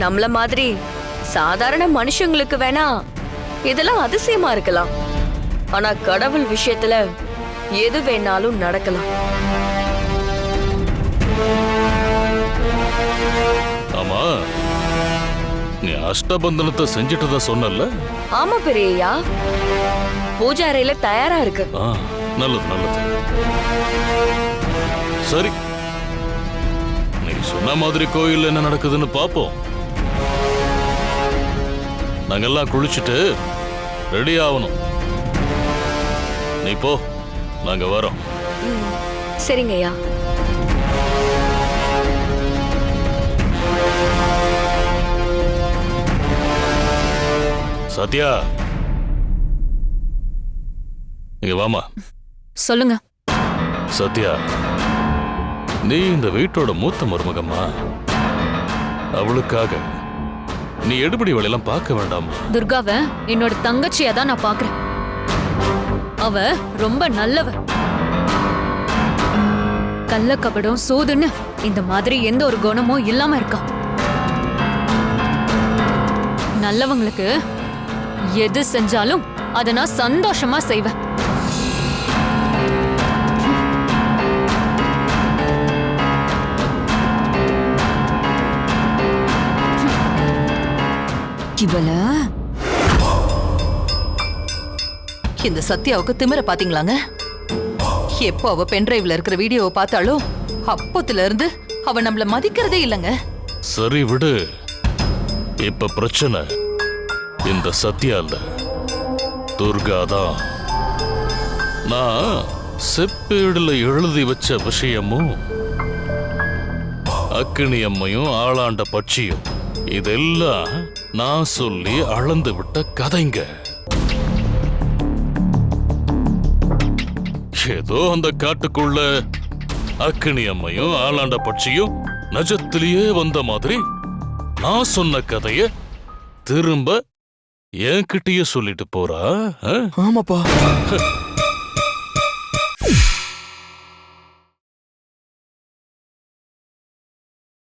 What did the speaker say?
நம்மள மாதிரி சாதாரண மனுஷங்களுக்கு வேணா இதெல்லாம் அதிசயமா இருக்கலாம். ஆனா கடவுள் விஷயத்துல எது வேணாலும் நடக்கலாம். ஆமா. நீ அஷ்டபந்தனத்தை செஞ்சுட்டதா சொன்னல ஆமா பெரியய்யா. பூஜை அறையில தயாரா இருக்கு. நல்லது நல்லது. சரி. நீ சொன்ன மாதிரி கோயில் என்ன நடக்குதுன்னு பாப்போம். நாங்கெல்லாம் குளிச்சுட்டு ரெடி ஆகணும் நீ போ நாங்க வரோம். சரிங்கய்யா சத்யா. இங்க வாமா சொல்லுங்க. சத்யா நீ இந்த வீட்டோட மூத்த மருமகம்மா. அவளுக்காக நீ எடுபடி வேலையெல்லாம் பார்க்க வேண்டாம். துர்காவ என்னோட தங்கச்சியா தான் நான் பாக்குறேன் அவ ரொம்ப நல்லவ. கள்ள கபடம் சூதுன்னு இந்த மாதிரி எந்த ஒரு குணமும் இல்லாம இருக்கா? நல்லவங்களுக்கு எது செஞ்சாலும் அதை நான் சந்தோஷமா செய்வேன். இவள இந்த சத்யாவுக்கு திமிர பாத்தீங்களாங்க? எப்போ அவ பென்டிரைவ்ல இருக்கிற வீடியோவை பார்த்தாலும் அப்பத்துல இருந்து அவ நம்மள மதிக்கிறதே இல்லைங்க. சரி விடு. இப்ப பிரச்சனை இந்த சத்யா இல்ல. துர்கா தான். நான் செப்பேடுல எழுதி வச்ச விஷயமும் அக்கினி அம்மையும் ஆளாண்ட பட்சியும் இதெல்லாம் நான் சொல்லி அளந்து விட்ட கதைங்க ஏதோ அந்த காட்டுக்குள்ள அக்கினி அம்மையும் ஆளாண்ட பட்சியும் நஜத்திலேயே வந்த மாதிரி நான் சொன்ன கதைய திரும்ப என்கிட்டயே சொல்லிட்டு போறா? ஆமாப்பா